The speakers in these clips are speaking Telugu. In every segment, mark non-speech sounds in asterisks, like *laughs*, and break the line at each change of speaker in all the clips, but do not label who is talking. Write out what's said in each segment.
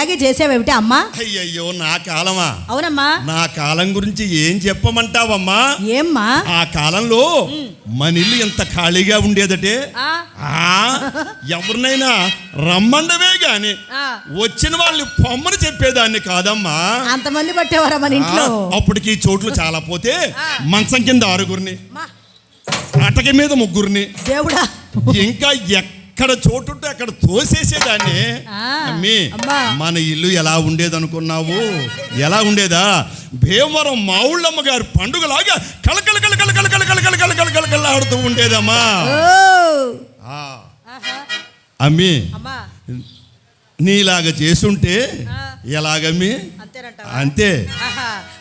ఇలాగే చేసావేమిటి అమ్మా?
అయ్యయ్యో నా కాలమా?
అవునమ్మా.
నా కాలం గురించి ఏం చెప్పమంటావమ్మా?
ఏమ్మా?
ఆ కాలంలో మన ఇల్లు ఎంత ఖాళీగా ఉండేదటే? ఎవరినైనా రమ్మండవే గాని. వచ్చిన వాళ్ళని పొమ్మని చెప్పేదాన్ని కాదమ్మా.
అంతమంది పట్టేవారా మన ఇంట్లో?
అప్పటికి చోట్లు చాలా పోతే మంచం కింద ఆరుగురిని అటక మీద ముగ్గురిని
దేవుడా.
ఇంకా ఎక్కడ చోటుంటే అక్కడ తోసేసేదాన్ని అమ్మి. మన ఇల్లు ఎలా ఉండేది అనుకున్నావు ఎలా ఉండేదా భీమవరం మావుళ్ళమ్మ గారి పండుగలాగా కలకల కలకల కలకల కలకల కలకల కలకల ఆడుతూ ఉండేదమ్మా అమ్మి నీలాగా చేసుంటే. ఎలాగమ్మి? అంతే.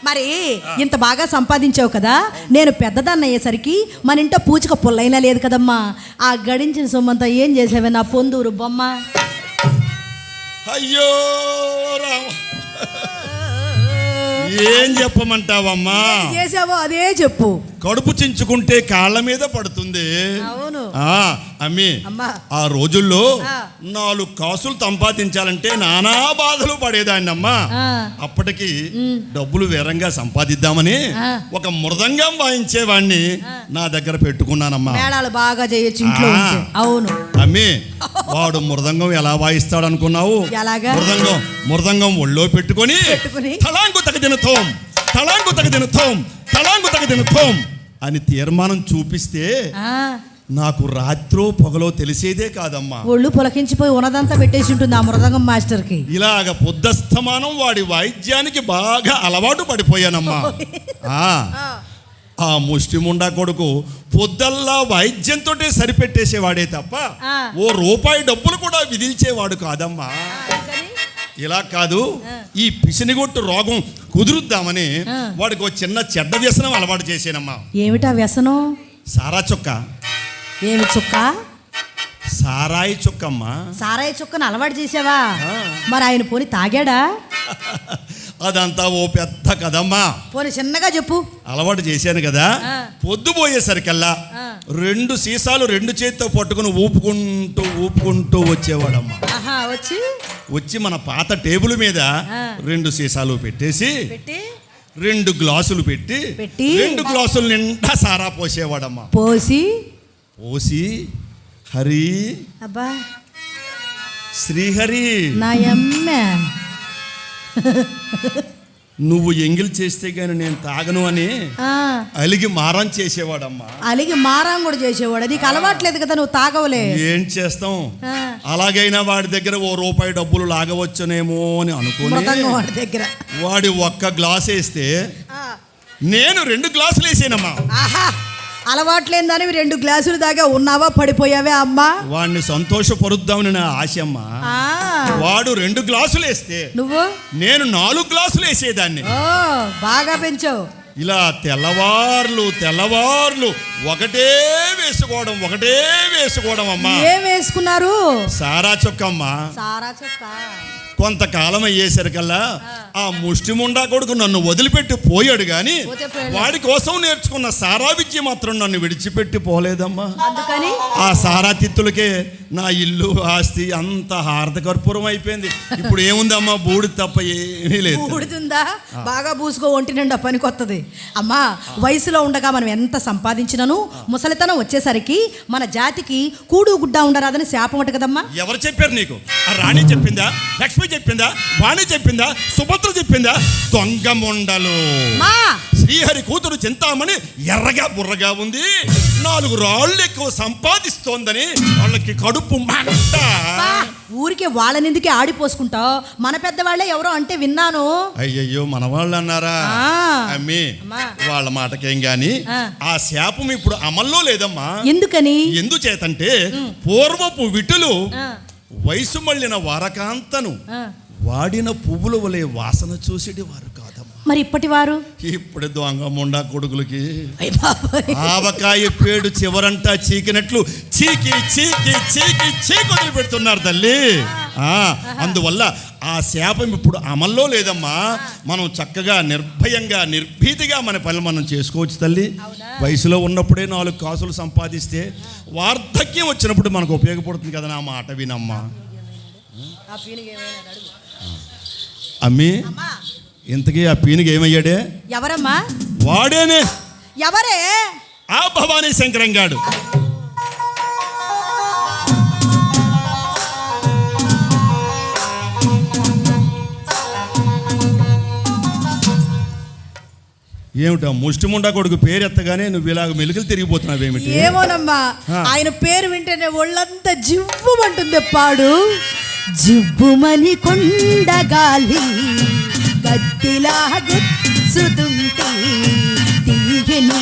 మరి ఇంత బాగా సంపాదించావు కదా నేను పెద్దదాన్ని అయ్యేసరికి మన ఇంట పూచిక పుల్లైనా లేదు కదమ్మా. ఆ గడించిన సొమ్మంతా ఏం చేసావే నా పొందూరు బొమ్మ?
అయ్యో ఏం చెప్పమంటావమ్మా?
చేసావో అదే చెప్పు.
కడుపు చించుకుంటే కాళ్ళ మీద పడుతుంది. అమ్మి
అమ్మా
ఆ రోజుల్లో. నాలుగు కాసులు సంపాదించాలంటే నానా బాధలు పడేదాన్ని అమ్మా. అప్పటికి డబ్బులు వేరంగా సంపాదిద్దామని. ఒక మృదంగం వాయించేవాణ్ణి నా దగ్గర పెట్టుకున్నానమ్మా
బాగా చేయొచ్చు అవును
అమ్మి వాడు మృదంగం ఎలా వాయిస్తాడు అనుకున్నావు? మృదంగం మృదంగం ఒళ్ళో పెట్టుకొని? తలాంగు తగదిన థోం తలాంగు తగదిన థోం తలాంగు తగదిన థోం అని తీర్మానం చూపిస్తే నాకు రాత్రో పొగలో తెలిసేదే కాదమ్మా.
ఒళ్ళు పులకించిపోయి ఉన్నదంతా పెట్టేసి ఉంటుంది ఆ మృదంగం మాస్టర్కి.
ఇలాగ పొద్దస్తమానం వాడి వాయిద్యానికి బాగా అలవాటు పడిపోయానమ్మా. ఆ. ముష్టిముండా కొడుకు పొద్దల్లా వాయిద్యంతో సరిపెట్టేసేవాడే తప్ప. ఓ రూపాయి డబ్బులు కూడా విధించేవాడు కాదమ్మా. ఇలా కాదు ఈ పిసినిగొట్టు రోగం కుదురుద్దామని. వాడికి ఒక చిన్న చెడ్డ వ్యసనం అలవాటు చేశానమ్మా.
ఏమిటా వ్యసనం?
సారా చుక్క.
ఏమి చుక్క?
సారాయి చుక్కమ్మా.
సారాయి చుక్కను అలవాటు చేసావా. మరి ఆయన పోని తాగాడా? *laughs*
అదంతా ఓ పెద్ద కదమ్మా
పోని చిన్నగా చెప్పు.
అలవాటు చేశాను కదా. పొద్దుపోయేసరికల్లా. రెండు సీసాలు రెండు చేతితో పట్టుకుని ఊపుకుంటూ ఊపుకుంటూ వచ్చేవాడమ్మా.
వచ్చి?
వచ్చి మన పాత టేబుల్ మీద. రెండు సీసాలు పెట్టేసి
పెట్టి?
రెండు గ్లాసులు పెట్టి
పెట్టి?
రెండు గ్లాసులు నిండా సారా పోసేవాడమ్మా.
పోసి?
పోసి హరి
అబ్బా.
శ్రీహరి.
నా
నువ్వు ఎంగిల్ చేస్తే గాని నేను తాగను అని అలిగి మారం చేసేవాడమ్మా.
అలిగి మారం కూడా చేసేవాడు. నీకు అలవాట్లేదు కదా నువ్వు తాగవలే.
ఏం చేస్తాం? అలాగైనా వాడి దగ్గర ఓ రూపాయి డబ్బులు లాగవచ్చునేమో అని అనుకుని
వాడి దగ్గర.
వాడి ఒక్క గ్లాస్ వేస్తే నేను రెండు గ్లాసులు వేసానమ్మా.
దానివి రెండు గ్లాసులు దాకా ఉన్నావా? పడిపోయావే అమ్మా.
వాడిని సంతోషపరుద్దామని నా ఆశ అమ్మా.
ఆ,
వాడు రెండు గ్లాసులు వేస్తే
నువ్వు?
నేను నాలుగు గ్లాసులు వేసేదాన్ని.
బాగా పెంచావు.
ఇలా తెల్లవార్లు తెల్లవార్లు ఒకటే వేసుకోవడం ఒకటే వేసుకోవడం అమ్మా.
ఏం వేసుకున్నారు?
సారా చొక్కమ్మా
సారా చొక్క.
కొంతకాలం అయ్యేసరికల్లా ఆ. ముష్టిముండా కొడుకు నన్ను వదిలిపెట్టి పోయాడు గాని. వాడి కోసం నేర్చుకున్న సారా విద్య మాత్రం నన్ను విడిచిపెట్టి పోలేదమ్మా. ఆ సారా తిత్తులకే నా ఇల్లు ఆస్తి అంత హారత కర్పూరం అయిపోయింది. ఇప్పుడు ఏముందమ్మా? బూడి తప్ప ఏమీ లేదు.
ఊడుతుందా బాగా పూసుకో ఒంటి నిండా పనికొత్తది అమ్మా వయసులో ఉండగా మనం ఎంత సంపాదించినను ముసలితనం వచ్చేసరికి మన జాతికి కూడు గుడ్డ ఉండరాదని శాపం కదమ్మా.
ఎవరు చెప్పారు నీకు? ఆ రాణి చెప్పిందా? లక్ష్మి చెప్పిందా? వాణి చెప్పిందా? సుభద్ర చెప్పిందా? దొంగ మొండలు. శ్రీహరి కూతురు చింతామణి ఎర్రగా బుర్రగా ఉంది. నాలుగు రాళ్ళు ఎక్కువ సంపాదిస్తోందని వాళ్ళకి కడుపు మంట.
ఊరికే వాళ్ళనెందుకే ఆడిపోసుకుంటావు? మన పెద్దవాళ్ళే ఎవరో అంటే విన్నాను.
అయ్యయ్యో మన వాళ్ళు అన్నారా. అమ్మి. వాళ్ళ మాటకేం గాని.
ఆ.
శాపం ఇప్పుడు అమల్లో లేదమ్మా.
ఎందుకని?
ఎందుచేతంటే పూర్వపు విటులు వయసు మళ్ళిన వారకాంతను. వాడిన పువ్వుల వలె వాసన చూసేటి వారు కాదమ్మా.
మరి ఇప్పటి వారు
ఇప్పుడు దొంగ ముండా కొడుకులకి. ఆవకాయ పేడు చివరంటా చీకినట్లు చీకి చీకి చీకి చీకి వదిలిపెడుతున్నారు తల్లి. ఆ, అందువల్ల ఆ శాపం ఇప్పుడు అమల్లో లేదమ్మా. మనం చక్కగా నిర్భయంగా నిర్భీతిగా మన పనులు మనం చేసుకోవచ్చు తల్లి. వయసులో ఉన్నప్పుడే నాలుగు కాసులు సంపాదిస్తే వార్ధక్యం వచ్చినప్పుడు మనకు ఉపయోగపడుతుంది కదా నా మాట వినమ్మా. అమ్మి ఇంతకీ ఆ పీనుగు ఏమయ్యాడే?
ఎవరమ్మా?
వాడేనే.
ఎవరే?
ఆ భవానీ శంకరంగాడు ఏమిటా ముష్టిముండా కొడుకు పేరెత్తగానే నువ్వు ఇలాగ మెలుకలు తిరిగిపోతున్నావేమిటి
ఏమోనమ్మా
ఆ.
ఆయన పేరు వింటేనే ఒళ్ళంతా జివ్వుమంటుంది పాడు జివ్వుమని కొండగాలి గట్టిలా గుచ్చుతుంటే తీయని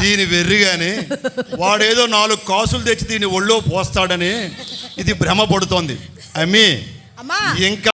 దీని వెర్రిగానే వాడేదో నాలుగు కాసులు తెచ్చి దీన్ని ఒళ్ళో పోస్తాడని ఇది భ్రమ పడుతోంది. అమ్మి
అమ్మా.
ఇంకా